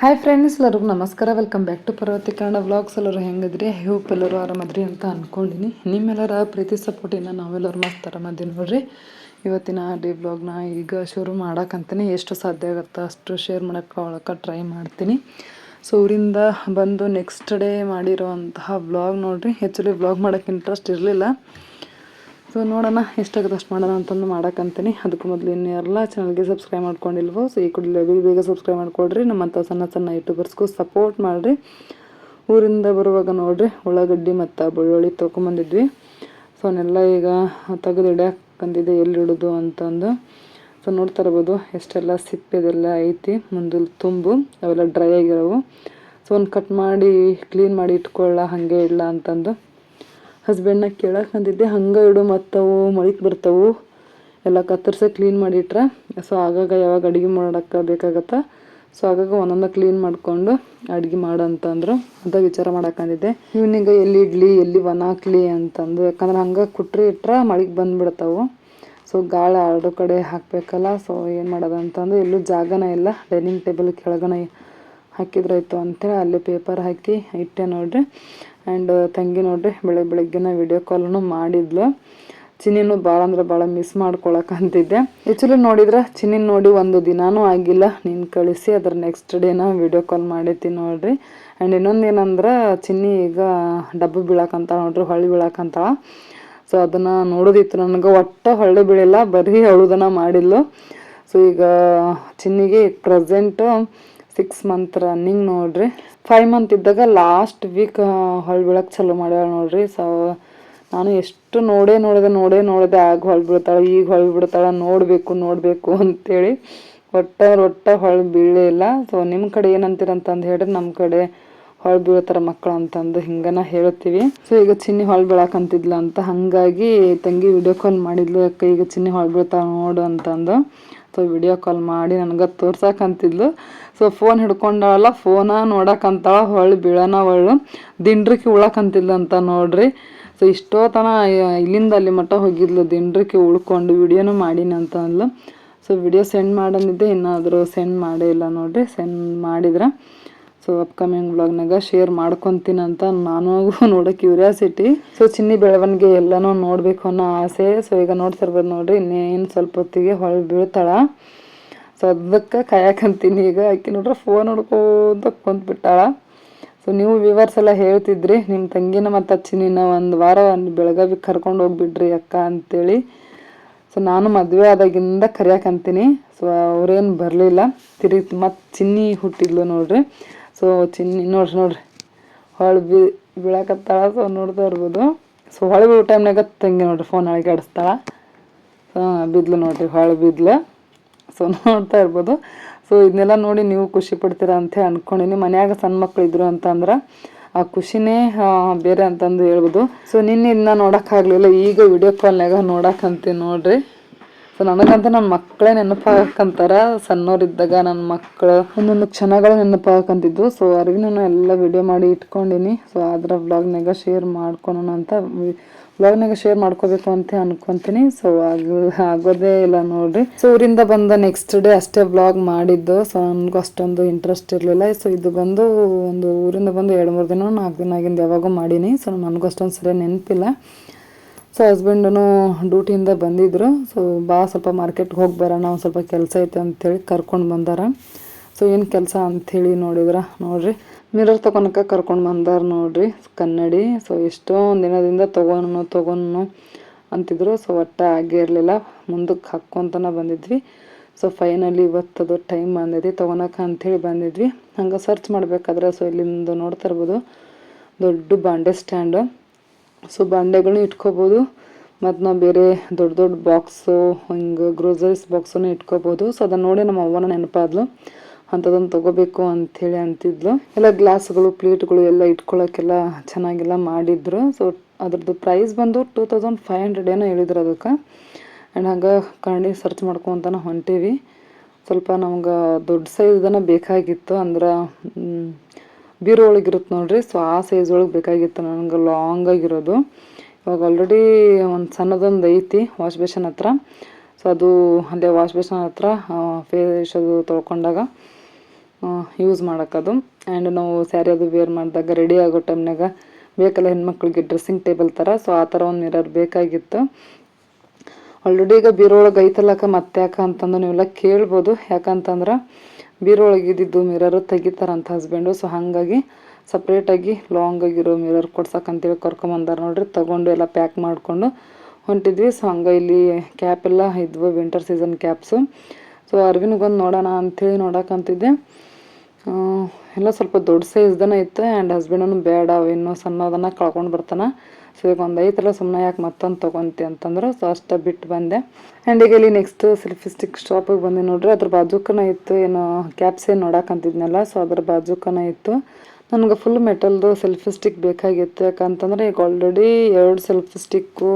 Hi friends ಎಲ್ಲರಿಗೂ ನಮಸ್ಕಾರ. Welcome back to Parvathi Kannada vlogs ಎಲ್ಲರೂ ಹೆಂಗಿದ್ರಿ? ಹೋಪ್ ಎಲ್ಲರೂ ಆರಾಮದ್ರಿ ಅಂತ ಅಂದ್ಕೊಂಡಿನಿ ನಿಮ್ಮೆಲ್ಲರ ಪ್ರೀತಿ ಸಪೋರ್ಟಿನ ನಾವೆಲ್ಲರೂ ಮಸ್ತ್ ಆರಾಮದಿ ನೋಡ್ರಿ. ಇವತ್ತಿನ ಡೇ ವ್ಲಾಗ್ನ ಈಗ ಶುರು ಮಾಡಕ್ಕಂತೀನಿ ಎಷ್ಟು ಸಾಧ್ಯ ಆಗುತ್ತೋ ಅಷ್ಟು ಶೇರ್ ಮಾಡೋಕ್ಕೆ ಟ್ರೈ ಮಾಡ್ತೀನಿ. ಸೊ ಊರಿಂದ ಬಂದು ನೆಕ್ಸ್ಟ್ ಡೇ ಮಾಡಿರೋವಂತಹ ವ್ಲಾಗ್ ನೋಡ್ರಿ. ಆ್ಯಕ್ಚುಲಿ ವ್ಲಾಗ್ ಮಾಡೋಕ್ಕೆ ಇಂಟ್ರೆಸ್ಟ್ ಇರಲಿಲ್ಲ. ಸೊ ನೋಡೋಣ, ಎಷ್ಟಾಗುತ್ತೆ ಅಷ್ಟು ಮಾಡೋಣ ಅಂತಂದು ಮಾಡಕ್ಕಂತೀನಿ. ಅದಕ್ಕೆ ಮೊದಲು ಇನ್ನು ಎಲ್ಲ ಚಾನಲ್ಗೆ ಸಬ್ಸ್ಕ್ರೈಬ್ ಮಾಡ್ಕೊಂಡಿಲ್ವೋ ಸೊ ಈ ಕೂಡಲೇ ಬೇಗ ಬೇಗ ಸಬ್ಸ್ಕ್ರೈಬ್ ಮಾಡಿಕೊಡ್ರಿ. ನಮ್ಮಂಥ ಸಣ್ಣ ಸಣ್ಣ ಯೂಟ್ಯೂಬರ್ಸ್ಗೂ ಸಪೋರ್ಟ್ ಮಾಡಿರಿ. ಊರಿಂದ ಬರುವಾಗ ನೋಡ್ರಿ, ಉಳ್ಳಾಗಡ್ಡಿ ಮತ್ತು ಬೆಳ್ಳುಳ್ಳಿ ತೊಗೊಂಬಂದಿದ್ವಿ ಸೊ ಅವನ್ನೆಲ್ಲ ಈಗ ತೆಗೆದು ಹಿಡಿಯಾಕಂದಿದೆ ಎಲ್ಲಿ ಇಡೋದು ಅಂತಂದು. ಸೊ ನೋಡ್ತಾ ಇರ್ಬೋದು, ಎಷ್ಟೆಲ್ಲ ಸಿಪ್ಪೆದೆಲ್ಲ ಐತಿ ಮುಂದೆ ತುಂಬು, ಅವೆಲ್ಲ ಡ್ರೈ ಆಗಿರೋವು. ಸೊ ಒಂದು ಕಟ್ ಮಾಡಿ ಕ್ಲೀನ್ ಮಾಡಿ ಇಟ್ಕೊಳ್ಳ ಹಾಗೆ ಇಲ್ಲ ಅಂತಂದು. ಹಸ್ಬೆಂಡ್ನ ಕೇಳಕ್ಕೆ ಅಂದಿದ್ದೆ, ಹಂಗೆ ಇಡು ಮತ್ತವು ಮಳಿಕ್ ಬರ್ತಾವು. ಎಲ್ಲ ಕತ್ತರಿಸಿ ಕ್ಲೀನ್ ಮಾಡಿಟ್ರೆ. ಸೊ ಆಗಾಗ ಯಾವಾಗ ಅಡುಗೆ ಮಾಡೋಕ್ಕೆ ಬೇಕಾಗತ್ತೆ? ಸೊ ಆಗಾಗ ಒಂದೊಂದು ಕ್ಲೀನ್ ಮಾಡಿಕೊಂಡು ಅಡುಗೆ ಮಾಡು ಅಂತಂದ್ರು ಅಂತ ವಿಚಾರ ಮಾಡಕ್ಕಂದಿದ್ದೆ ಇವ್ನಿಗೆ ಎಲ್ಲಿ ಇಡ್ಲಿ, ಎಲ್ಲಿ ಒಣ ಹಾಕ್ಲಿ? ಅಂತಂದು. ಯಾಕಂದ್ರೆ ಹಂಗೆ ಕುಟ್ರಿ ಇಟ್ರೆ ಮಳಿಗೆ ಬಂದ್ಬಿಡ್ತಾವು ಸೊ ಗಾಳಿ ಎರಡು ಕಡೆ ಹಾಕಬೇಕಲ್ಲ. ಸೊ ಏನು ಮಾಡೋದು ಅಂತಂದು, ಎಲ್ಲೂ ಜಾಗನ ಇಲ್ಲ. ಡೈನಿಂಗ್ ಟೇಬಲ್ ಕೆಳಗನ ಹಾಕಿದ್ರಾಯ್ತು ಅಂತೇಳಿ ಅಲ್ಲಿ ಪೇಪರ್ ಹಾಕಿ ಇಟ್ಟೆ ನೋಡ್ರಿ. ಆ್ಯಂಡ್ ತಂಗಿ ನೋಡ್ರಿ ಬೆಳಗ್ಗೆ ಬೆಳಗ್ಗೆನ ವಿಡಿಯೋ ಕಾಲ್ನು ಮಾಡಿದ್ಲು. ಚಿನ್ನಿನೂ ಭಾಳ ಅಂದ್ರೆ ಭಾಳ ಮಿಸ್ ಮಾಡ್ಕೊಳಕಂತಿದ್ದೆ ಆ್ಯಕ್ಚುಲಿ ನೋಡಿದ್ರೆ, ಚಿನ್ನಿನ ನೋಡಿ ಒಂದು ದಿನಾನೂ ಆಗಿಲ್ಲ. ನೀನು ಕಳಿಸಿ, ಅದ್ರ ನೆಕ್ಸ್ಟ್ ಡೇನ ವಿಡಿಯೋ ಕಾಲ್ ಮಾಡಿತಿ ನೋಡ್ರಿ. ಆ್ಯಂಡ್ ಇನ್ನೊಂದೇನಂದ್ರೆ ಚಿನ್ನಿ ಈಗ ಡಬ್ಬು ಬೀಳಕ್ಕಂತ ನೋಡ್ರಿ, ಹೊಳ್ಳಿ ಬೀಳಕ್ಕಂತ ಸೊ ಅದನ್ನು ನೋಡೋದಿತ್ತು ನನಗೆ, ಒಟ್ಟು ಹೊಳ್ಳಿ ಬೀಳಿಲ್ಲ, ಬರೀ ಅಳುದನ್ನ ಮಾಡಿದ್ಲು. ಸೊ ಈಗ ಚಿನ್ನಿಗೆ ಪ್ರೆಸೆಂಟು ಸಿಕ್ಸ್ ಮಂತ್ ರನ್ನಿಂಗ್ ನೋಡ್ರಿ. ಫೈವ್ ಮಂತ್ ಇದ್ದಾಗ ಲಾಸ್ಟ್ ವೀಕ್ ಹೊಳ್ ಬೀಳಕ್ಕೆ ಚಾಲೂ ಮಾಡ್ಯಾಳ ನೋಡ್ರಿ. ಸೊ ನಾನು ಎಷ್ಟು ನೋಡೇ ನೋಡಿದೆ ನೋಡೇ ನೋಡಿದೆ ಆಗ ಹೊಳ್ ಬೀಳ್ತಾಳೆ, ಈಗ ಹೊಳ್ ಬಿಡ್ತಾಳೆ ನೋಡಬೇಕು ನೋಡಬೇಕು ಅಂತೇಳಿ ಒಟ್ಟ ಒಟ್ಟ ಹೊಳ್ ಬೀಳೇ ಇಲ್ಲ. ಸೊ ನಿಮ್ಮ ಕಡೆ ಏನಂತೀರಂತಂದು ಹೇಳಿದ್ರೆ ನಮ್ಮ ಕಡೆ ಹೊಳ್ ಬೀಳ್ತಾರೆ ಮಕ್ಕಳು ಅಂತಂದು ಹಿಂಗನ ಹೇಳ್ತೀವಿ. ಸೊ ಈಗ ಚಿನ್ನಿ ಹೊಳ್ ಬೀಳಕಂತಿದ್ಲ ಅಂತ ಹಾಗಾಗಿ ತಂಗಿ ವಿಡಿಯೋ ಕಾಲ್ ಮಾಡಿದ್ಲು, ಅಕ್ಕ, ಈಗ ಚಿನ್ನಿ ಹೊಳ್ ಬೀಳ್ತಾಳೆ ನೋಡು ಅಂತಂದು. ಸೊ ವಿಡಿಯೋ ಕಾಲ್ ಮಾಡಿ ನನಗೆ ತೋರ್ಸಕ್ಕಂತಿದ್ಲು ಸೊ ಫೋನ್ ಹಿಡ್ಕೊಂಡಾಳಲ್ಲ ಫೋನ ನೋಡಕ್ಕಂತಾಳ ಹೊಳ್ಳಿ ಹೊಳ್ಳು ದಿಂಡ್ರಿಕಿ ಉಳಕಂತಿದ್ಲು ಅಂತ ನೋಡ್ರಿ. ಸೊ ಇಷ್ಟೋ ತನ ಇಲ್ಲಿಂದ ಅಲ್ಲಿ ಮಟ್ಟ ಹೋಗಿದ್ಲು, ದಿಂಡ್ರಿಕಿ ಉಳ್ಕೊಂಡು ವಿಡಿಯೋನು ಮಾಡೀನಿ ಅಂತ ಅಂದ್ಲು. ಸೊ ವಿಡಿಯೋ ಸೆಂಡ್ ಮಾಡಂದಿದ್ದೆ ಇನ್ನಾದರೂ ಸೆಂಡ್ ಮಾಡೇ ಇಲ್ಲ ನೋಡ್ರಿ ಸೆಂಡ್ ಮಾಡಿದ್ರೆ. ಸೊ ಅಪ್ಕಮಿಂಗ್ ವ್ಲಾಗ್ನಾಗ ಶೇರ್ ಅಂತ ನಾನು ನೋಡೋ ಕ್ಯೂರಿಯಾಸಿಟಿ ಸೊ ಚಿನ್ನಿ ಬೆಳವಣಿಗೆ ಎಲ್ಲನೂ ನೋಡಬೇಕು ಅನ್ನೋ ಆಸೆ. ಸೊ ಈಗ ನೋಡ್ತಿರ್ಬೋದು ನೋಡ್ರಿ, ಇನ್ನೇನು ಸ್ವಲ್ಪ ಹೊತ್ತಿಗೆ ಹೊಳ್ ಬೀಳ್ತಾಳ. ಸೊ ಅದಕ್ಕೆ ಕಾಯಕಂತೀನಿ. ಈಗ ಆಕೆ ನೋಡ್ರೆ ಫೋನ್ ಹೊಡ್ಕೋತ ಕುಂತ್ಬಿಟ್ಟಾಳ. ಸೊ ನೀವು ವಿವರ್ಸ್ ಎಲ್ಲ ಹೇಳ್ತಿದ್ರಿ ನಿಮ್ಮ ತಂಗಿನ ಮತ್ತು ಚಿನ್ನಿನ ಒಂದು ವಾರ ಒಂದು ಬೆಳಗಾವಿಗೆ ಕರ್ಕೊಂಡು ಹೋಗ್ಬಿಡ್ರಿ ಅಕ್ಕ ಅಂತೇಳಿ. ಸೊ ನಾನು ಮದುವೆ ಆದಾಗಿಂದ ಕರೆಯಕಂತೀನಿ. ಸೊ ಅವ್ರೇನು ಬರಲಿಲ್ಲ. ತಿರುಗಿ ಮತ್ತು ಚಿನ್ನಿ ಹುಟ್ಟಿದ್ಲು ನೋಡ್ರಿ. ಸೊ ಚಿನ್ನಿ ನೋಡ್ರಿ ನೋಡ್ರಿ. ಹೊಳ್ ಬಿ, ಬೀಳಕತ್ತಾಳ, ಸೊ ನೋಡ್ತಾ ಇರ್ಬೋದು. ಸೊ ಹೊಳೆ ಬೀಳೋ ಟೈಮ್ನಾಗ ತಂಗಿ ನೋಡ್ರಿ ಫೋನ್ ಒಳಗೆ ಆಡಿಸ್ತಾಳ ಸೊ ಬಿದ್ಲು ನೋಡ್ರಿ, ಹೊಳೆ ಬಿದ್ಲು. ಸೊ ನೋಡ್ತಾ ಇರ್ಬೋದು. ಸೊ ಇದನ್ನೆಲ್ಲ ನೋಡಿ ನೀವು ಖುಷಿ ಪಡ್ತೀರಾ ಅಂತ ಅಂದ್ಕೊಂಡಿನಿ ಮನ್ಯಾಗ ಸಣ್ಣ ಮಕ್ಳು ಇದ್ರು ಅಂತಂದ್ರೆ ಆ ಖುಷಿನೇ ಬೇರೆ ಅಂತಂದು ಹೇಳ್ಬೋದು. ಸೊ ನಿನ್ನೆ ಇದನ್ನ ನೋಡೋಕ್ಕಾಗಲಿಲ್ಲ. ಈಗ ವಿಡಿಯೋ ಕಾಲ್ನಾಗ ನೋಡಕ್ಕಂತೀನಿ ನೋಡ್ರಿ. ಸೊ ನನಗಂತೂ ನನ್ನ ಮಕ್ಕಳೇ ನೆನಪಾಕಂತಾರ ಸಣ್ಣವರಿದ್ದಾಗ ನನ್ನ ಮಕ್ಕಳು ಒಂದೊಂದು ಕ್ಷಣಗಳು ನೆನಪಾಕಂತಿದ್ದು ಸೊ ಅರಿವಿನ ಎಲ್ಲ ವಿಡಿಯೋ ಮಾಡಿ ಇಟ್ಕೊಂಡಿನಿ. ಸೊ ಅದರ ವ್ಲಾಗ್ನಾಗ ಶೇರ್ ಮಾಡ್ಕೊಳೋಣ ಅಂತ ವ್ಲಾಗ್ನಾಗ ಶೇರ್ ಮಾಡ್ಕೋಬೇಕು ಅಂತ ಅನ್ಕೊಂತೀನಿ. ಸೊ ಆಗ, ಆಗೋದೇ ಇಲ್ಲ ನೋಡ್ರಿ. ಸೊ ಊರಿಂದ ಬಂದ ನೆಕ್ಸ್ಟ್ ಡೇ ಅಷ್ಟೇ ವ್ಲಾಗ್ ಮಾಡಿದ್ದು. ಸೊ ನನಗೂ ಅಷ್ಟೊಂದು ಇಂಟ್ರೆಸ್ಟ್ ಇರಲಿಲ್ಲ. ಸೊ ಇದು ಬಂದು ಒಂದು ಊರಿಂದ ಬಂದು ಎರಡು ಮೂರು ದಿನ ನಾಲ್ಕು ದಿನ ಆಗಿಂದ ಯಾವಾಗೂ ಮಾಡೀನಿ. ಸೊ ನನಗೂ ಅಷ್ಟೊಂದು ಸರಿ ನೆನಪಿಲ್ಲ. ಸೊ ಹಸ್ಬೆಂಡನು ಡ್ಯೂಟಿಯಿಂದ ಬಂದಿದ್ರು. ಸೊ ಬಾ ಸ್ವಲ್ಪ ಮಾರ್ಕೆಟ್ಗೆ ಹೋಗಿ ಬರೋಣ, ಒಂದು ಸ್ವಲ್ಪ ಕೆಲಸ ಐತೆ ಅಂಥೇಳಿ ಕರ್ಕೊಂಡು ಬಂದಾರ. ಸೊ ಏನು ಕೆಲಸ ಅಂಥೇಳಿ ನೋಡಿದ್ರ ನೋಡಿರಿ. ಮಿರರ್ ತೊಗೊಳಕ್ಕೆ ಕರ್ಕೊಂಡು ಬಂದಾರ ನೋಡ್ರಿ ಕನ್ನಡಿ. ಸೊ ಎಷ್ಟೊಂದು ದಿನದಿಂದ ತೊಗೊನು ತೊಗೊನು ಅಂತಿದ್ರು. ಸೊ ಒಟ್ಟ ಆಗೇ ಇರಲಿಲ್ಲ. ಮುಂದಕ್ಕೆ ಹಾಕ್ಕೊಂತನ ಬಂದಿದ್ವಿ. ಸೊ ಫೈನಲಿ ಇವತ್ತದು ಟೈಮ್ ಬಂದಿದ್ವಿ ತೊಗೊಳಕ್ಕೆ ಅಂಥೇಳಿ ಬಂದಿದ್ವಿ. ಹಂಗೆ ಸರ್ಚ್ ಮಾಡಬೇಕಾದ್ರೆ ಸೊ ಇಲ್ಲಿಂದ ನೋಡ್ತಾ ಇರ್ಬೋದು. ದೊಡ್ಡ ಬಾಂಡೆ ಸ್ಟ್ಯಾಂಡು ಸೊ ಬಾಂಡೆಗಳನ್ನ ಇಟ್ಕೋಬೋದು. ಮತ್ತು ನಾವು ಬೇರೆ ದೊಡ್ಡ ದೊಡ್ಡ ಬಾಕ್ಸು, ಹಿಂಗೆ ಗ್ರೋಸರೀಸ್ ಬಾಕ್ಸನ್ನು ಇಟ್ಕೋಬೋದು. ಸೊ ಅದನ್ನು ನೋಡಿ ನಮ್ಮ ಅವ್ವನ ನೆನಪಾದ್ಲು. ಅಂಥದ್ದನ್ನು ತೊಗೋಬೇಕು ಅಂಥೇಳಿ ಅಂತಿದ್ಲು. ಎಲ್ಲ ಗ್ಲಾಸ್ಗಳು, ಪ್ಲೇಟ್ಗಳು ಎಲ್ಲ ಇಟ್ಕೊಳ್ಳೋಕ್ಕೆಲ್ಲ ಚೆನ್ನಾಗೆಲ್ಲ ಮಾಡಿದ್ರು. ಸೊ ಅದ್ರದ್ದು ಪ್ರೈಸ್ ಬಂದು ಟೂ ತೌಸಂಡ್ ಫೈವ್ ಹಂಡ್ರೆಡ್ ಏನೋ ಹೇಳಿದ್ರು ಅದಕ್ಕೆ. ಆ್ಯಂಡ್ ಹಂಗೆ ಕಣ್ಣಿ ಸರ್ಚ್ ಮಾಡ್ಕೊತಾನೆ ಹೊಂಟೀವಿ. ಸ್ವಲ್ಪ ನಮ್ಗೆ ದೊಡ್ಡ ಸೈಜ್ದನ ಬೇಕಾಗಿತ್ತು. ಅಂದ್ರೆ ಬೀರೋ ಒಳಗಿರುತ್ತೆ ನೋಡ್ರಿ. ಸೊ ಆ ಸೈಜ್ ಒಳಗೆ ಬೇಕಾಗಿತ್ತು ನನಗೆ. ಲಾಂಗ್ ಆಗಿರೋದು. ಇವಾಗ ಆಲ್ರೆಡಿ ಒಂದು ಸಣ್ಣದೊಂದು ಐತಿ ವಾಶ್ ಬೇಷನ್ ಹತ್ರ. ಸೊ ಅದು ಅಲ್ಲೇ ವಾಶ್ ಬೇಷನ್ ಹತ್ರ ಫೇಸ್ ಅದು ತೊಳ್ಕೊಂಡಾಗ ಯೂಸ್ ಮಾಡೋಕ್ಕದು ಆ್ಯಂಡ್ ನಾವು ಸ್ಯಾರಿ ಅದು ವೇರ್ ಮಾಡಿದಾಗ ರೆಡಿ ಆಗೋ ಟೈಮ್ನಾಗ ಬೇಕಲ್ಲ ಹೆಣ್ಮಕ್ಳಿಗೆ ಡ್ರೆಸ್ಸಿಂಗ್ ಟೇಬಲ್ ಥರ ಸೊ ಆ ಥರ ಒಂದು ಮಿರರ್ ಬೇಕಾಗಿತ್ತು. ಆಲ್ರೆಡಿ ಈಗ ಬೀರೊಳಗೆ ಐತಲ್ಲಕ ಐತಲ್ಲಕ್ಕ ಮತ್ತೆ ಯಾಕ ಅಂತಂದು ನೀವೆಲ್ಲ ಕೇಳ್ಬೋದು. ಯಾಕಂತಂದ್ರೆ ಬೀರೋ ಒಳಗೆ ಇದ್ದಿದ್ದು ಮಿರರ್ ತೆಗಿತಾರಂತ ಹಸ್ಬೆಂಡು ಸೊ ಹಾಗಾಗಿ ಸಪ್ರೇಟಾಗಿ ಲಾಂಗ್ ಆಗಿರೋ ಮಿರರ್ ಕೊಡ್ಸಕ್ಕಂತೇಳಿ ಕರ್ಕೊಂಬಂದಾರ ನೋಡ್ರಿ. ತಗೊಂಡು ಎಲ್ಲ ಪ್ಯಾಕ್ ಮಾಡಿಕೊಂಡು ಹೊಂಟಿದ್ವಿ. ಸೊ ಹಂಗೆ ಇಲ್ಲಿ ಕ್ಯಾಪ್ ಎಲ್ಲ ಇದ್ವು ವಿಂಟರ್ ಸೀಸನ್ ಕ್ಯಾಪ್ಸು ಸೊ ಅರ್ವಿನಿಗೊಂದು ನೋಡೋಣ ಅಂಥೇಳಿ ನೋಡಕ್ಕಂತಿದ್ದೆ ಎಲ್ಲ ಸ್ವಲ್ಪ ದೊಡ್ಡ ಸೈಜ್ದನ ಇತ್ತು. ಆ್ಯಂಡ್ ಹಸ್ಬೆಂಡನು ಬೇಡ ಇನ್ನೂ ಸಣ್ಣದನ್ನ ಕಳ್ಕೊಂಡು ಬರ್ತಾನೆ. ಸೊ ಈಗ ಒಂದು ಐತಲ್ಲ ಸುಮ್ಮನೆ ಯಾಕೆ ಮತ್ತೊಂದು ತೊಗೊಂತಿ ಅಂತಂದ್ರೆ ಸೊ ಅಷ್ಟ ಬಿಟ್ಟು ಬಂದೆ. ಆ್ಯಂಡ್ ಈಗ ಇಲ್ಲಿ ನೆಕ್ಸ್ಟ್ ಸೆಲ್ಫಿಸ್ಟಿಕ್ ಶಾಪಿಗೆ ಬಂದೆ ನೋಡ್ರಿ. ಅದ್ರ ಬಾಜುಕನ ಇತ್ತು, ಏನು ಕ್ಯಾಪ್ಸ್ ಏನು ನೋಡಕ್ಕಂತಿದ್ನಲ್ಲ ಸೊ ಅದ್ರ ಬಾಜುಕನ ಇತ್ತು. ನನಗೆ ಫುಲ್ ಮೆಟಲ್ದು ಸೆಲ್ಫಿ ಸ್ಟಿಕ್ ಬೇಕಾಗಿತ್ತು. ಯಾಕಂತಂದ್ರೆ ಈಗ ಆಲ್ರೆಡಿ ಎರಡು ಸೆಲ್ಫಿ ಸ್ಟಿಕ್ಕು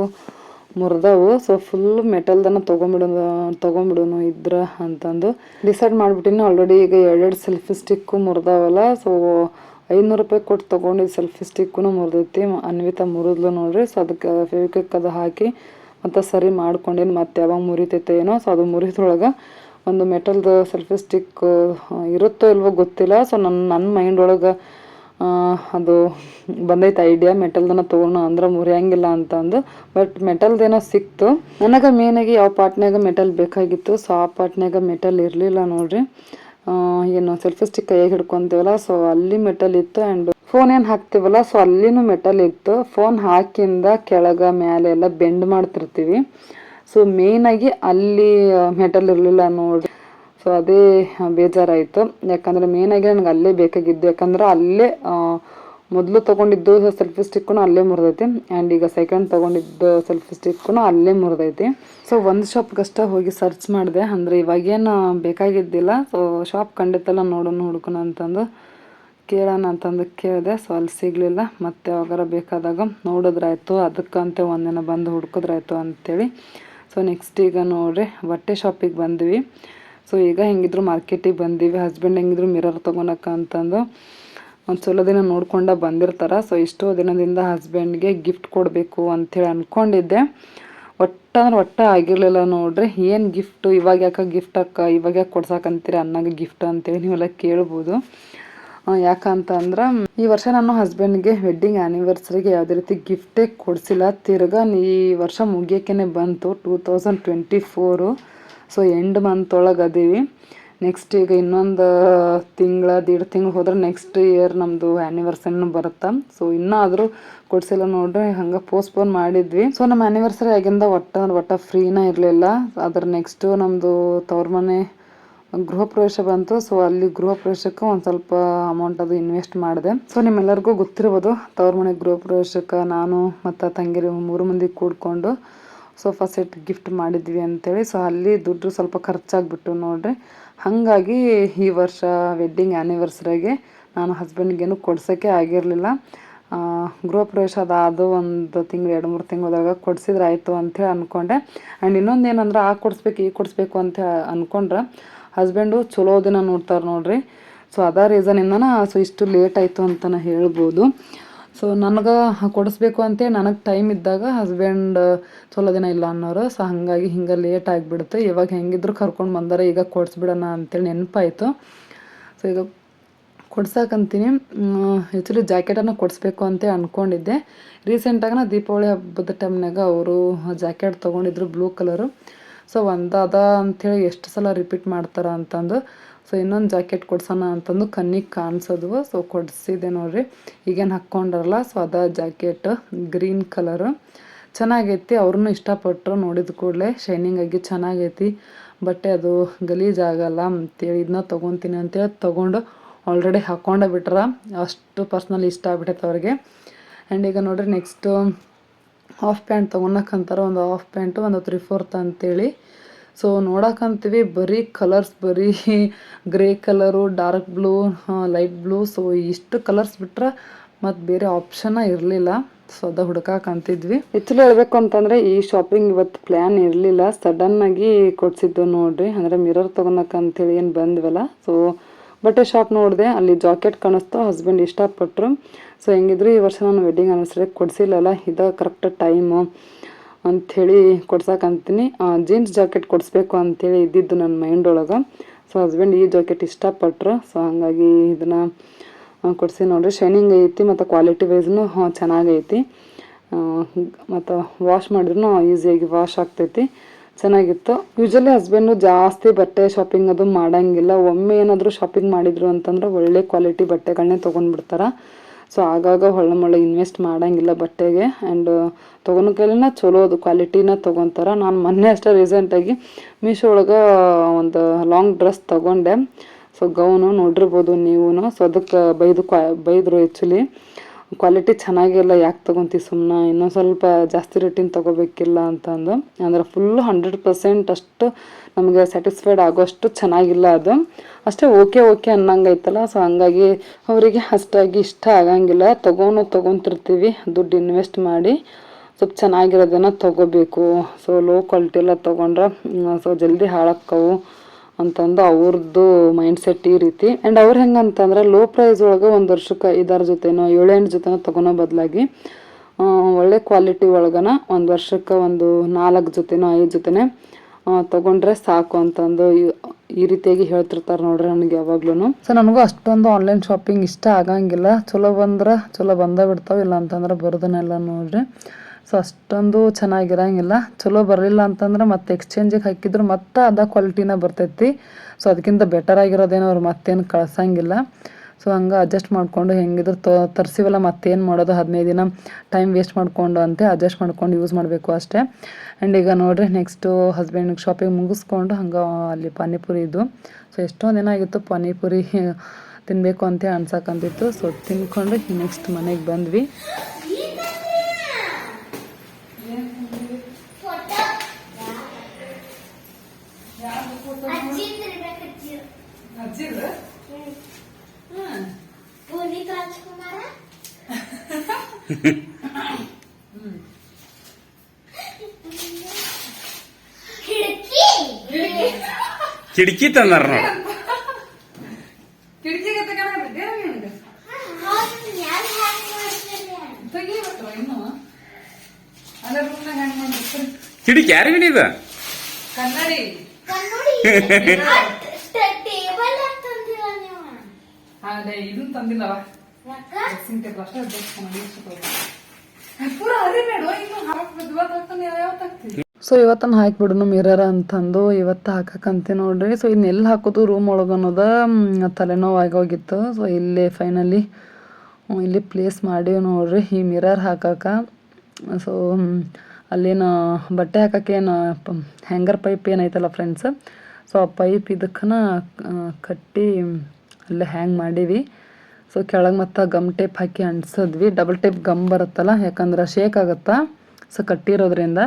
ಮುರಿದವು. ಸೊ ಫುಲ್ ಮೆಟಲ್ದನ್ನು ತೊಗೊಂಬಿಡೋದು, ತೊಗೊಂಬಿಡೋನು ಇದ್ರ ಅಂತಂದು. ಡಿಸೈಡ್ ಮಾಡಿಬಿಟ್ಟಿನಿ. ಆಲ್ರೆಡಿ ಈಗ ಎರಡೆರಡು ಸೆಲ್ಫಿ ಸ್ಟಿಕ್ಕು ಮುರಿದಾವಲ್ಲ. ಸೊ ಐನೂರು ರೂಪಾಯಿ ಕೊಟ್ಟು ತೊಗೊಂಡು ಸೆಲ್ಫಿ ಸ್ಟಿಕ್ಕೂ ಮುರಿದೈತಿ. ಅನ್ವಿತಾ ಮುರಿದ್ಲು ನೋಡ್ರಿ. ಸೊ ಅದಕ್ಕೆ ಫೆವಿಕ್ವಿಕ್ ಅದು ಹಾಕಿ ಮತ್ತು ಸರಿ ಮಾಡ್ಕೊಂಡೇನು ಮತ್ತೆ ಯಾವಾಗ ಮುರಿತೈತೆ ಏನೋ. ಸೊ ಅದು ಮುರಿದ್ರೊಳಗೆ ಒಂದು ಮೆಟಲ್ದು ಸೆಲ್ಫಿ ಸ್ಟಿಕ್ ಇರುತ್ತೋ ಇಲ್ವೋ ಗೊತ್ತಿಲ್ಲ. ಸೊ ನನ್ನ ನನ್ನ ಮೈಂಡ್ ಒಳಗೆ ಅದು ಬಂದೈತೆ ಐಡಿಯಾ ಮೆಟಲ್ದನ್ನ ತೊಗೊಳೋಣ ಅಂದ್ರೆ ಮುರಿಯಂಗಿಲ್ಲ ಅಂತಂದು. ಬಟ್ ಮೆಟಲ್ದೇನೋ ಸಿಕ್ತು. ನನಗೆ ಮೇನಾಗಿ ಯಾವ ಪಾಟ್ನ್ಯಾಗ ಮೆಟಲ್ ಬೇಕಾಗಿತ್ತು. ಸೊ ಆ ಪಾಟ್ನ್ಯಾಗ ಮೆಟಲ್ ಇರಲಿಲ್ಲ ನೋಡ್ರಿ. ಏನು ಸೆಲ್ಫಿ ಸ್ಟಿಕ್ ಕೈಯಾಗ ಹಿಡ್ಕೊಂತೀವಲ್ಲ ಸೊ ಅಲ್ಲಿ ಮೆಟಲ್ ಇತ್ತು ಆ್ಯಂಡ್ ಫೋನ್ ಏನು ಹಾಕ್ತೀವಲ್ಲ ಸೊ ಅಲ್ಲಿನೂ ಮೆಟಲ್ ಇತ್ತು. ಫೋನ್ ಹಾಕಿಂದ ಕೆಳಗ ಮೇಲೆ ಎಲ್ಲ ಬೆಂಡ್ ಮಾಡ್ತಿರ್ತೀವಿ. ಸೊ ಮೇಯ್ನಾಗಿ ಅಲ್ಲಿ ಮೆಟಲ್ ಇರಲಿಲ್ಲ ನೋಡಿ ಸೊ ಅದೇ ಬೇಜಾರಾಯಿತು. ಯಾಕಂದರೆ ಮೇನಾಗಿ ನನಗೆ ಅಲ್ಲೇ ಬೇಕಾಗಿದ್ದು. ಯಾಕಂದ್ರೆ ಅಲ್ಲೇ ಮೊದಲು ತೊಗೊಂಡಿದ್ದು ಸೆಲ್ಫಿ ಸ್ಟಿಕ್ಕೂ ಅಲ್ಲೇ ಮುರಿದೈತಿ ಆ್ಯಂಡ್ ಈಗ ಸೆಕೆಂಡ್ ತೊಗೊಂಡಿದ್ದು ಸೆಲ್ಫಿ ಸ್ಟಿಕ್ಕೂ ಅಲ್ಲೇ ಮುರಿದೈತಿ. ಸೊ ಒಂದು ಶಾಪ್ಗಷ್ಟೇ ಹೋಗಿ ಸರ್ಚ್ ಮಾಡಿದೆ, ಅಂದರೆ ಇವಾಗೇನು ಬೇಕಾಗಿದ್ದಿಲ್ಲ. ಸೊ ಶಾಪ್ ಖಂಡಿತಲ್ಲ ನೋಡೋಣ ಹುಡ್ಕೋಣ ಅಂತಂದು, ಕೇಳೋಣ ಅಂತಂದು ಕೇಳಿದೆ. ಸೊ ಅಲ್ಲಿ ಸಿಗಲಿಲ್ಲ. ಮತ್ತೆ ಯಾವಾಗಾರ ಬೇಕಾದಾಗ ನೋಡಿದ್ರಾಯ್ತು ಅದಕ್ಕಂತೆ ಒಂದಿನ ಬಂದು ಹುಡ್ಕಿದ್ರಾಯ್ತು ಅಂಥೇಳಿ ಸೊ ನೆಕ್ಸ್ಟ್ ಈಗ ನೋಡ್ರಿ, ಬಟ್ಟೆ ಶಾಪಿಗೆ ಬಂದ್ವಿ. ಸೊ ಈಗ ಹೆಂಗಿದ್ರು ಮಾರ್ಕೆಟಿಗೆ ಬಂದೀವಿ. ಹಸ್ಬೆಂಡ್ ಹೆಂಗಿದ್ರು ಮಿರರ್ ತೊಗೊಳಕ ಅಂತಂದು. ಒಂದು ಚಲೋ ದಿನ ನೋಡ್ಕೊಂಡ ಬಂದಿರ್ತಾರೆ. ಸೊ ಇಷ್ಟೋ ದಿನದಿಂದ ಹಸ್ಬೆಂಡ್ಗೆ ಗಿಫ್ಟ್ ಕೊಡಬೇಕು ಅಂಥೇಳಿ ಅಂದ್ಕೊಂಡಿದ್ದೆ ಒಟ್ಟ ಅಂದ್ರೆ ಒಟ್ಟ ಆಗಿರಲಿಲ್ಲ ನೋಡ್ರಿ. ಏನು ಗಿಫ್ಟು ಇವಾಗ ಯಾಕೆ ಗಿಫ್ಟ್ ಅಕ್ಕ ಇವಾಗ ಯಾಕೆ ಕೊಡ್ಸಕ್ಕಂತೀರಿ ಅನ್ನಂಗೆ ಗಿಫ್ಟ್ ಅಂತೇಳಿ ನೀವೆಲ್ಲ ಕೇಳ್ಬೋದು. ಯಾಕಂತಂದ್ರೆ, ಈ ವರ್ಷ ನಾನು ಹಸ್ಬೆಂಡ್ಗೆ ವೆಡ್ಡಿಂಗ್ ಆ್ಯನಿವರ್ಸರಿಗೆ ಯಾವುದೇ ರೀತಿ ಗಿಫ್ಟೇ ಕೊಡಿಸಿಲ್ಲ. ತಿರ್ಗಾ ಈ ವರ್ಷ ಮುಗಿಯೋಕೆ ಬಂತು two thousand twenty four so end month ಒಳಗೆ ಅದೀವಿ ನೆಕ್ಸ್ಟ್ ಈಗ ಇನ್ನೊಂದು ತಿಂಗಳ ದೀಡ್ ತಿಂಗಳು ಹೋದ್ರೆ ನೆಕ್ಸ್ಟ್ ಇಯರ್ ನಮ್ಮದು ಆ್ಯನಿವರ್ಸರಿನೂ ಬರುತ್ತೆ? ಸೊ ಇನ್ನೂ ಆದರೂ ಕೊಡ್ಸಿಲ್ಲ ನೋಡ್ರಿ, ಹಂಗೆ ಪೋಸ್ಟ್ಪೋನ್ ಮಾಡಿದ್ವಿ. ಸೊ ನಮ್ಮ ಆ್ಯನಿವರ್ಸರಿ ಆಗಿಂದ ಒಟ್ಟ ಒಟ್ಟ ಫ್ರೀನೇ ಇರಲಿಲ್ಲ. ಅದ್ರ ನೆಕ್ಸ್ಟು ನಮ್ಮದು ತವ್ರ ಮನೆ ಗೃಹ ಪ್ರವೇಶ ಬಂತು. ಸೊ ಅಲ್ಲಿ ಗೃಹ ಪ್ರವೇಶಕ್ಕೆ ಒಂದು ಸ್ವಲ್ಪ ಅಮೌಂಟ್ ಅದು ಇನ್ವೆಸ್ಟ್ ಮಾಡಿದೆ. ಸೊ ನಿಮ್ಮೆಲ್ಲರಿಗೂ ಗೊತ್ತಿರ್ಬೋದು, ತವ್ರ ಮನೆ ಗೃಹ ಪ್ರವೇಶಕ್ಕೆ ನಾನು ಮತ್ತು ತಂಗಿರಿ ಮೂರು ಮಂದಿ ಕೂಡ್ಕೊಂಡು ಸೋಫಾ ಸೆಟ್ ಗಿಫ್ಟ್ ಮಾಡಿದ್ವಿ ಅಂತೇಳಿ. ಸೊ ಅಲ್ಲಿ ದುಡ್ಡು ಸ್ವಲ್ಪ ಖರ್ಚಾಗ್ಬಿಟ್ಟು ನೋಡ್ರಿ. ಹಾಗಾಗಿ ಈ ವರ್ಷ ವೆಡ್ಡಿಂಗ್ ಆ್ಯನಿವರ್ಸರಿಗೆ ನಾನು ಹಸ್ಬೆಂಡ್ಗೇನು ಕೊಡ್ಸೋಕ್ಕೆ ಆಗಿರಲಿಲ್ಲ. ಗೃಹ ಪ್ರವೇಶ ಅದಾದ ಒಂದು ತಿಂಗಳು, ಎರಡು, ಮೂರು ತಿಂಗಳದಾಗ ಕೊಡಿಸಿದ್ರೆ ಆಯಿತು ಅಂಥೇಳಿ ಅಂದ್ಕೊಂಡೆ ಆ್ಯಂಡ್ ಇನ್ನೊಂದು ಏನಂದ್ರೆ, ಆ ಕೊಡಿಸ್ಬೇಕು, ಈ ಕೊಡಿಸ್ಬೇಕು ಅಂತ ಅಂದ್ಕೊಂಡ್ರೆ ಹಸ್ಬೆಂಡು ಚಲೋ ದಿನ ನೋಡ್ತಾರೆ ನೋಡ್ರಿ. ಸೊ ಅದ ರೀಸನಿಂದನ ಸೊ ಇಷ್ಟು ಲೇಟ್ ಆಯಿತು ಅಂತ ಹೇಳ್ಬೋದು. ಸೊ ನನಗೆ ಕೊಡಿಸ್ಬೇಕು ಅಂತೇಳಿ ನನಗೆ ಟೈಮ್ ಇದ್ದಾಗ ಹಸ್ಬೆಂಡ್ ಚಲೋ ದಿನ ಇಲ್ಲ ಅನ್ನೋರು ಸೊ ಹಾಗಾಗಿ ಹಿಂಗೆ ಲೇಟ್ ಆಗಿಬಿಡುತ್ತೆ ಇವಾಗ ಹೆಂಗಿದ್ರು ಕರ್ಕೊಂಡು ಬಂದಾರೆ, ಈಗ ಕೊಡಿಸ್ಬಿಡೋಣ ಅಂತೇಳಿ ನೆನಪಾಯಿತು. ಸೊ ಈಗ ಕೊಡ್ಸಕ್ಕಂತೀನಿ ಆ್ಯಕ್ಚುಲಿ ಜಾಕೆಟನ್ನು ಕೊಡಿಸ್ಬೇಕು ಅಂತ ಅಂದ್ಕೊಂಡಿದ್ದೆ ರೀಸೆಂಟಾಗಿ ನಾ ದೀಪಾವಳಿ ಹಬ್ಬದ ಟೈಮ್ನಾಗ ಅವರು ಜಾಕೆಟ್ ತೊಗೊಂಡಿದ್ರು ಬ್ಲೂ ಕಲರು ಸೊ ಒಂದಾದ ಅಂಥೇಳಿ ಎಷ್ಟು ಸಲ ರಿಪೀಟ್ ಮಾಡ್ತಾರ ಅಂತಂದು. ಸೊ ಇನ್ನೊಂದು ಜಾಕೆಟ್ ಕೊಡ್ಸೋಣ ಅಂತಂದು ಕಣ್ಣಿಗೆ ಕಾಣಿಸೋದು. ಸೊ ಕೊಡಿಸಿದೆ ನೋಡ್ರಿ. ಈಗೇನು ಹಾಕ್ಕೊಂಡ್ರಲ್ಲ ಸೊ ಅದ ಜಾಕೆಟ್, ಗ್ರೀನ್ ಕಲರು. ಚೆನ್ನಾಗೈತಿ ಅವ್ರನ್ನೂ ಇಷ್ಟಪಟ್ಟರು ನೋಡಿದ ಕೂಡಲೇ. ಶೈನಿಂಗ್ ಆಗಿ ಚೆನ್ನಾಗೈತಿ. ಬಟ್ಟೆ ಅದು ಗಲೀಜಾಗಲ್ಲ ಅಂತೇಳಿ ಇದನ್ನ ತೊಗೊತೀನಿ ಅಂತೇಳಿ ತೊಗೊಂಡು ಆಲ್ರೆಡಿ ಹಾಕ್ಕೊಂಡೇ ಬಿಟ್ರ, ಅಷ್ಟು ಪರ್ಸ್ನಲ್ ಇಷ್ಟ ಆಗ್ಬಿಟ್ಟೈತೆ ಅವ್ರಿಗೆ. ಆ್ಯಂಡ್ ಈಗ ನೋಡ್ರಿ ನೆಕ್ಸ್ಟು ಹಾಫ್ ಪ್ಯಾಂಟ್ ತೊಗೊಳಕ್ಕಂತಾರೆ ಒಂದು ಹಾಫ್ ಪ್ಯಾಂಟು ಒಂದು ತ್ರೀ ಫೋರ್ತ್ ಅಂತೇಳಿ. ಸೊ ನೋಡಕ್ಕಂತೀವಿ ಬರೀ ಕಲರ್ಸ್ ಬರೀ grey colour dark blue light blue so ಇಷ್ಟು ಕಲರ್ಸ್ ಬಿಟ್ರೆ ಮತ್ತು ಬೇರೆ ಆಪ್ಷನ ಇರಲಿಲ್ಲ. ಸೊ ಅದ ಹುಡುಕಾಕಂತಿದ್ವಿ. ಹೆಚ್ಚಲು ಹೇಳ್ಬೇಕು ಅಂತಂದರೆ, ಈ ಶಾಪಿಂಗ್ ಇವತ್ತು ಪ್ಲ್ಯಾನ್ ಇರಲಿಲ್ಲ. ಸಡನ್ನಾಗಿ ಕೊಡ್ಸಿದ್ದು ನೋಡ್ರಿ. ಅಂದರೆ ಮಿರರ್ ತೊಗೊಳಕ್ಕೆ ಅಂತೇಳಿ ಏನು ಬಂದ್ವಲ್ಲ. ಸೊ ಬಟ್ಟೆ ಶಾಪ್ ನೋಡಿದೆ, ಅಲ್ಲಿ ಜಾಕೆಟ್ ಕಾಣಿಸ್ತು ಹಸ್ಬೆಂಡ್ ಇಷ್ಟಪಟ್ಟರು ಸೊ ಹೆಂಗಿದ್ರು ಈ ವರ್ಷ ನಾನು ವೆಡ್ಡಿಂಗ್ ಅನ್ನಿಸ್ರೆ ಕೊಡಿಸಿಲ್ಲಲ್ಲ. ಇದು ಕರೆಕ್ಟ್ ಟೈಮು ಅಂಥೇಳಿ ಕೊಡ್ಸಕ್ಕಂತೀನಿ ಜೀನ್ಸ್ ಜಾಕೆಟ್ ಕೊಡಿಸ್ಬೇಕು ಅಂಥೇಳಿ ಇದ್ದಿದ್ದು ನನ್ನ ಮೈಂಡ್ ಒಳಗೆ. ಸೊ ಹಸ್ಬೆಂಡ್ ಈ ಜಾಕೆಟ್ ಇಷ್ಟಪಟ್ರು ಸೊ ಹಾಗಾಗಿ ಇದನ್ನು ಕೊಡಿಸಿ. ನೋಡಿರಿ ಶೈನಿಂಗ್ ಐತಿ ಮತ್ತು ಕ್ವಾಲಿಟಿ ವೈಸ್ನು ಚೆನ್ನಾಗೈತಿ. ಮತ್ತು ವಾಶ್ ಮಾಡಿದ್ರು ಈಸಿಯಾಗಿ ವಾಶ್ ಆಗ್ತೈತಿ. ಚೆನ್ನಾಗಿತ್ತು. ಯೂಶಲಿ ಹಸ್ಬೆಂಡು ಜಾಸ್ತಿ ಬಟ್ಟೆ ಶಾಪಿಂಗ್ ಅದು ಮಾಡೋಂಗಿಲ್ಲ. ಒಮ್ಮೆ ಏನಾದರೂ ಶಾಪಿಂಗ್ ಮಾಡಿದ್ರು ಅಂತಂದ್ರೆ ಒಳ್ಳೆ ಕ್ವಾಲಿಟಿ ಬಟ್ಟೆಗಳನ್ನೇ ತೊಗೊಂಡ್ಬಿಡ್ತಾರೆ. ಸೊ ಆಗಾಗ ಹೊಳ್ಳ ಇನ್ವೆಸ್ಟ್ ಮಾಡೋಂಗಿಲ್ಲ ಬಟ್ಟೆಗೆ ಆ್ಯಂಡ್ ತೊಗೊಳೋ ಕೈಲಿನ ಚಲೋ ಅದು ಕ್ವಾಲಿಟಿನ ತೊಗೊತಾರ. ನಾನು ಮೊನ್ನೆ ಅಷ್ಟೇ ರೀಸೆಂಟಾಗಿ ಮೀಶೋ ಒಳಗೆ ಒಂದು ಲಾಂಗ್ ಡ್ರೆಸ್ ತೊಗೊಂಡೆ. ಸೊ ಗೌನು ನೋಡಿರ್ಬೋದು ನೀವು ಸೊ ಅದಕ್ಕೆ ಬೈದು ಕ್ವಾ ಬೈದರು ಆ್ಯಕ್ಚುಲಿ ಕ್ವಾಲಿಟಿ ಚೆನ್ನಾಗಿಲ್ಲ, ಯಾಕೆ ತೊಗೊಂತಿ ಸುಮ್ಮನೆ ಇನ್ನೊಂದು ಸ್ವಲ್ಪ ಜಾಸ್ತಿ ರೇಟಿನ ತೊಗೋಬೇಕಿಲ್ಲ ಅಂತಂದು. ಅಂದ್ರೆ ಫುಲ್ ಹಂಡ್ರೆಡ್ ಪರ್ಸೆಂಟ್ ಅಷ್ಟು ನಮಗೆ ಸ್ಯಾಟಿಸ್ಫೈಡ್ ಆಗೋಷ್ಟು ಚೆನ್ನಾಗಿಲ್ಲ ಅದು. ಅಷ್ಟೇ ಓಕೆ ಓಕೆ ಅನ್ನಂಗೈತಲ್ಲ. ಸೊ ಹಂಗಾಗಿ ಅವರಿಗೆ ಅಷ್ಟಾಗಿ ಇಷ್ಟ ಆಗಂಗಿಲ್ಲ. ತೊಗೊಂಡು ತೊಗೊತಿರ್ತೀವಿ. ದುಡ್ಡು ಇನ್ವೆಸ್ಟ್ ಮಾಡಿ ಸ್ವಲ್ಪ ಚೆನ್ನಾಗಿರೋದನ್ನ ತೊಗೋಬೇಕು. ಸೊ ಲೋ ಕ್ವಾಲಿಟಿ ಎಲ್ಲ ತೊಗೊಂಡ್ರೆ ಸೊ ಜಲ್ದಿ ಹಾಳಾಕ್ಕವು ಅಂತಂದು ಅವ್ರದ್ದು ಮೈಂಡ್ ಸೆಟ್ ಈ ರೀತಿ. ಆ್ಯಂಡ್ ಅವ್ರು ಹೆಂಗೆ ಅಂತಂದ್ರೆ ಲೋ ಪ್ರೈಸ್ ಒಳಗೆ ಒಂದು ವರ್ಷಕ್ಕೆ ಐದಾರು ಜೊತೆನೋ ಏಳೆಂಟು ಜೊತೆನೋ ತೊಗೊಳೋ ಬದಲಾಗಿ ಒಳ್ಳೆ ಕ್ವಾಲಿಟಿ ಒಳಗನ ಒಂದು ವರ್ಷಕ್ಕೆ ಒಂದು ನಾಲ್ಕು ಜೊತೆನೋ ಐದು ಜೊತೆನೇ ತಗೊಂಡ್ರೆ ಸಾಕು ಅಂತಂದು ಈ- ಈ ರೀತಿಯಾಗಿ ಹೇಳ್ತಿರ್ತಾರೆ ನೋಡ್ರಿ ನನಗೆ ಯಾವಾಗ್ಲೂ ಸೊ ನನಗೂ ಅಷ್ಟೊಂದು ಆನ್ಲೈನ್ ಶಾಪಿಂಗ್ ಇಷ್ಟ ಆಗಂಗಿಲ್ಲ. ಚಲೋ ಬಂದ್ರೆ ಚಲೋ ಬಂದ ಬಿಡ್ತಾವ ಇಲ್ಲ ಅಂತಂದ್ರೆ ಬರೋದನ್ನೆಲ್ಲ ನೋಡ್ರಿ. ಸೊ ಅಷ್ಟೊಂದು ಚೆನ್ನಾಗಿರಂಗಿಲ್ಲ. ಚಲೋ ಬರಲಿಲ್ಲ ಅಂತಂದ್ರೆ ಮತ್ತೆ ಎಕ್ಸ್ಚೇಂಜಿಗೆ ಹಾಕಿದ್ರು ಮತ್ತೆ ಅದ ಕ್ವಾಲಿಟಿನ ಬರ್ತೈತಿ. ಸೊ ಅದಕ್ಕಿಂತ ಬೆಟರ್ ಆಗಿರೋದೇನೋ ಅವ್ರು ಮತ್ತೇನು ಕಳ್ಸಂಗಿಲ್ಲ. ಸೊ ಹಂಗೆ ಅಡ್ಜಸ್ಟ್ ಮಾಡಿಕೊಂಡು ಹೆಂಗಿದ್ರು ತೊ, ತರಿಸಿವಲ್ಲ ಮತ್ತೇನು ಮಾಡೋದು ಹದಿನೈದು ದಿನ ಟೈಮ್ ವೇಸ್ಟ್ ಮಾಡಿಕೊಂಡು ಅಂತೆ ಅಡ್ಜಸ್ಟ್ ಮಾಡ್ಕೊಂಡು ಯೂಸ್ ಮಾಡಬೇಕು ಅಷ್ಟೇ. ಆ್ಯಂಡ್ ಈಗ ನೋಡ್ರಿ ನೆಕ್ಸ್ಟು ಹಸ್ಬೆಂಡಿಗೆ ಶಾಪಿಂಗ್ ಮುಗಿಸ್ಕೊಂಡು ಹಂಗೆ ಅಲ್ಲಿ ಪಾನಿಪುರಿ ಇದ್ದು. ಸೊ ಎಷ್ಟೊಂದು ದಿನ ಆಗಿತ್ತು ಪಾನಿಪುರಿ ತಿನ್ನಬೇಕು ಅಂತ ಅನ್ಸಕ್ಕಂತಿತ್ತು ಸೊ ತಿನ್ಕೊಂಡು ನೆಕ್ಸ್ಟ್ ಮನೆಗೆ ಬಂದ್ವಿ. ಕಿಟಕಿ ತಂದಾರ ನೋಡ? ಕಿಟಕಿ ಯಾರು ಹಿಡಿದ ಇದನ್ನ ತಂದಿಲ್ಲವ? ಪೂರ ಅರಿಬೇಡ ಇನ್ನು ಹಾಕ್ಬೇಕು. ಯಾವ ಹಾಕ್ತೀವಿ ಸೊ ಇವತ್ತನ ಹಾಕಿಬಿಡೋಣ ಮಿರರ್ ಅಂತಂದು, ಇವತ್ತು ಹಾಕಕ್ಕಂತೆ ನೋಡ್ರಿ. ಸೊ ಇನ್ನು ಎಲ್ಲಿ ಹಾಕೋದು ರೂಮ್ ಒಳಗೆ ಅನ್ನೋದು ತಲೆನೋವು ಆಗೋಗಿತ್ತು ಸೊ ಇಲ್ಲಿ ಫೈನಲಿ ಇಲ್ಲಿ ಪ್ಲೇಸ್ ಮಾಡಿ ನೋಡ್ರಿ. ಈ ಮಿರರ್ ಹಾಕಕ್ಕ ಸೊ ಅಲ್ಲೇನು ಬಟ್ಟೆ ಹಾಕಕ್ಕೇನು ಹ್ಯಾಂಗರ್ ಪೈಪ್ ಏನೈತಲ್ಲ ಫ್ರೆಂಡ್ಸ್ ಸೊ ಆ ಪೈಪ್ ಇದಕ್ಕನ ಕಟ್ಟಿ ಅಲ್ಲೇ ಹ್ಯಾಂಗ್ ಮಾಡೀವಿ. ಸೊ ಕೆಳಗೆ ಮತ್ತು ಗಮ್ ಟೇಪ್ ಹಾಕಿ ಅಂಟಿಸಿದ್ವಿ. ಡಬಲ್ ಟೇಪ್ ಗಮ್ ಬರುತ್ತಲ್ಲ, ಯಾಕಂದ್ರೆ ಶೇಕ್ ಆಗುತ್ತಾ? ಸೊ ಕಟ್ಟಿರೋದ್ರಿಂದ.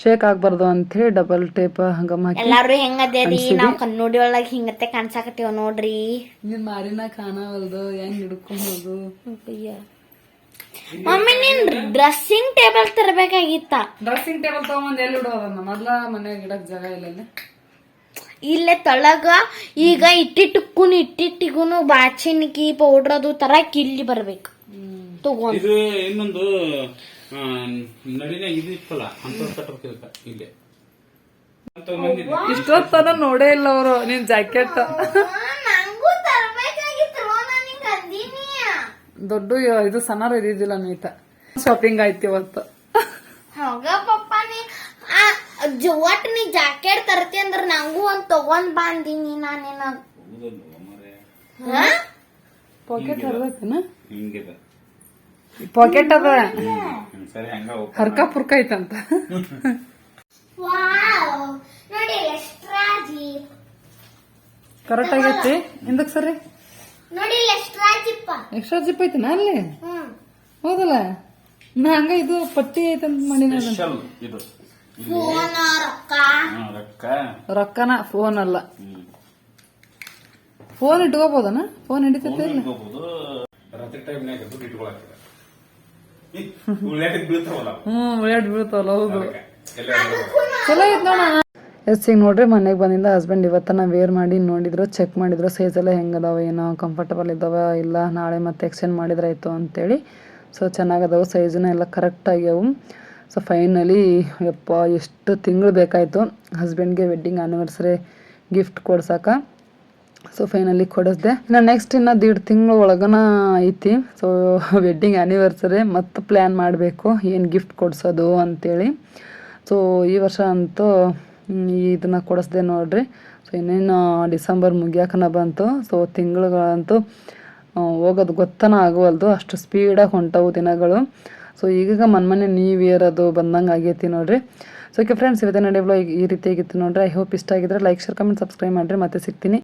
ಶೇಕ್ ಅಂತ ಹೇಳಿ ಡಬಲ್ ಟೇಪ್ ಹಂಗ ಹಾಕಿ ಎಲ್ಲಾರು ಹೆಂಗದೇರಿ ನಾವ್ ಕನ್ನೋಡಿ ಒಳಗ ಹಿಂಗತ್ತೆ ಕಾಣ್ಸಾಕತ್ತೀವ ನೋಡ್ರಿ. ನಿನ್ ಮಾರಿನ ಕಾಣವಲ್ದು ಹೆಂಗ್ ಹಿಡ್ಕೊಂಬೋದು ಮಮ್ಮಿ ನೀನ್ ಡ್ರೆಸ್ಸಿಂಗ್ ಟೇಬಲ್ ತರಬೇಕಾಗಿತ್ತ? ಡ್ರೆಸ್ಸಿಂಗ್ ಟೇಬಲ್ ತಗೊಂಡ್ ಎಲ್ಲಿ ಇಡೋದನ್ನ ಮೊದ್ಲ ಮನ್ಯಾಗ ಇಡಕ್ ಜಾಗ ಇಲ್ಲ ಇಲ್ಲಿ ತಳಗ ಈಗ ಇಟ್ಟಿಟ್ಟಕ್ಕೂನು ಇಟ್ಟಿಟ್ಟಿಗೂನು ಬಾಚಿನಿಕಿ ಪೌಡ್ರ್ ಅದು ತರಕ್ ಕಿಲ್ಲಿ ಬರ್ಬೇಕು. ತಗೊಂಡ್. ಇದು ಇನ್ನೊಂದು ಆ, ನಡಿನ ಇದು ಇತ್ತಲ್ಲ ಅಂತ ಕಟ್ಟಬೇಕ ಇಲ್ಲೇ. ಅಂತ ಬಂದಿದ್ದೆ ಇಷ್ಟೊತ್ತನ ನೋಡೇ ಇಲ್ಲ ಅವರು ನಿನ್ ಜಾಕೆಟ್. ನಂಗೂ ತರಬೇಕಾಗಿತ್ತು ನನಗೆ ಅಂದಿನಿ ದೊಡ್ಡ ಇದು ಸನಾರ ಇದ್ದಿದ್ದಿಲ್ಲ ನೀತ. ಶಾಪಿಂಗ್ ಆಯ್ತು ಇವತ್ತು ಹೋಗ ಪಪ್ಪ ನೀ ಆ, ಜ- ಒಟ್ ನೀ ಜಾಕೆಟ್ ತರ್ತಿ ಅಂದ್ರ ನಂಗೂ ಒಂದ್ ತಗೊಂಡ್ ಬಂದೀನಿ ನಾನೇನ. ಪಾಕೆಟ್ ಹರ್ದೈತನ? ಹಿಂಗಿದೆ ಪಾಕೆಟ್ ಅದ. ಹರ್ಕ ಪುರ್ಕ ಐತಂತ. ವಾವ್. ನೋಡಿ ಎಷ್ಟ್ರಾಜಿ ಕರೆಕ್ಟ್ ಆಗೈತಿ ಹಿಂದಕ್ ಸರಿ? ನೋಡಿ ಎಷ್ಟ್ರಾಜಿಪ್ಪ ಎಕ್ಸ್ಟ್ರಾ ಜಿಪ್ ಐತನ ಅಲ್ಲಿ? ಹೌದಲ್ಲ? ನಾ ಹಂಗ ಇದು ಪಟ್ಟಿ ಐತಂತ ಮಾಡಿನ ರೊಕ್ಕ? ರೊಕ್ಕನ ಫೋನ್ ಅಲ್ಲ. ಫೋನ್ ಇಟ್ಕೋಬೋದನ? ಫೋನ್ ಹಿಡಿತೈತೆ ಇಲ್ಲ? ಇಟ್ಕೋಬಹುದು ರಾತ್ರಿ ಟೈಮ್ನಾಗ ದುಡ್ಡು ಇಟ್ಕೊಳಕ್ಕೆ ಉಳ್ಳಾಗಡ್ಡಿ ಬೀಳ್ತಾವಲ್ಲ. ಹ್ಮ್ ಉಳ್ಳಾಡ್ ಬೀಳ್ತಾವಲ್ಲ ಹೌದು. ಚಲೋ ಐತ್ ನೋಡ ಎಸ್ ಈಗ ನೋಡ್ರಿ ಮನೆಗೆ ಬಂದಿಂದ ಹಸ್ಬೆಂಡ್ ಇವತ್ತನ್ನ ವೇರ್ ಮಾಡಿ ನೋಡಿದ್ರು ಚೆಕ್ ಮಾಡಿದ್ರು ಸೈಜ್ ಎಲ್ಲ ಹೆಂಗದಾವ ಏನೋ ಕಂಫರ್ಟಬಲ್ ಇದಾವ ಇಲ್ಲ ನಾಳೆ ಮತ್ತೆ ಎಕ್ಸ್ಚೇಂಜ್ ಮಾಡಿದ್ರೆ ಆಯ್ತು ಅಂತೇಳಿ. ಸೊ ಚೆನ್ನಾಗದಾವು ಸೈಜ್ ಎಲ್ಲ ಕರೆಕ್ಟ್ ಆಗ್ಯಾವು. ಸೊ ಫೈನಲಿ ಯಪ್ಪ, ಎಷ್ಟು ತಿಂಗಳು ಬೇಕಾಯಿತು ಹಸ್ಬೆಂಡ್ಗೆ ವೆಡ್ಡಿಂಗ್ ಆ್ಯನಿವರ್ಸರಿ ಗಿಫ್ಟ್ ಕೊಡ್ಸಕ್ಕೆ ಸೊ ಫೈನಲಿ ಕೊಡಿಸ್ದೆ. ಇನ್ನು ನೆಕ್ಸ್ಟ್ ಇನ್ನು ದೀಡ್ ತಿಂಗಳು ಒಳಗನ ಐತಿ. ಸೊ ವೆಡ್ಡಿಂಗ್ ಆ್ಯನಿವರ್ಸರಿ ಮತ್ತು ಪ್ಲ್ಯಾನ್ ಮಾಡಬೇಕು. ಏನು ಗಿಫ್ಟ್ ಕೊಡಿಸೋದು ಅಂತೇಳಿ. ಸೊ ಈ ವರ್ಷ ಅಂತೂ ಇದನ್ನು ಇದನ್ನ ಕೊಡಿಸ್ದೆ ನೋಡ್ರಿ. ಸೊ ಇನ್ನೇನು ಡಿಸೆಂಬರ್ ಮುಗಿಯಾಕನ ಬಂತು. ಸೊ ತಿಂಗಳುಗಳಂತೂ ಹೋಗೋದು ಗೊತ್ತನ ಆಗುವಲ್ದು. ಅಷ್ಟು ಸ್ಪೀಡಾಗಿ ಹೊಂಟವು ದಿನಗಳು. ಸೊ ಈಗೀಗ ಮನ್ಮನೆ ನ್ಯೂ ಇಯರ್ ಅದು ಬಂದಂಗೆ ಆಗೈತಿ ನೋಡ್ರಿ. ಸೊ ಓಕೆ ಫ್ರೆಂಡ್ಸ್ ಇವತ್ತಿನ ಡೇವ್ಲೋ ಈ ರೀತಿಯಾಗಿತ್ತು ನೋಡ್ರಿ. ಐ ಹೋಪ್ ಇಷ್ಟ ಆಗಿದ್ರೆ ಲೈಕ್ ಶೇರ್ ಕಮೆಂಟ್ ಸಬ್ಸ್ಕ್ರೈಬ್ ಮಾಡಿರಿ. ಮತ್ತೆ ಸಿಗ್ತೀನಿ.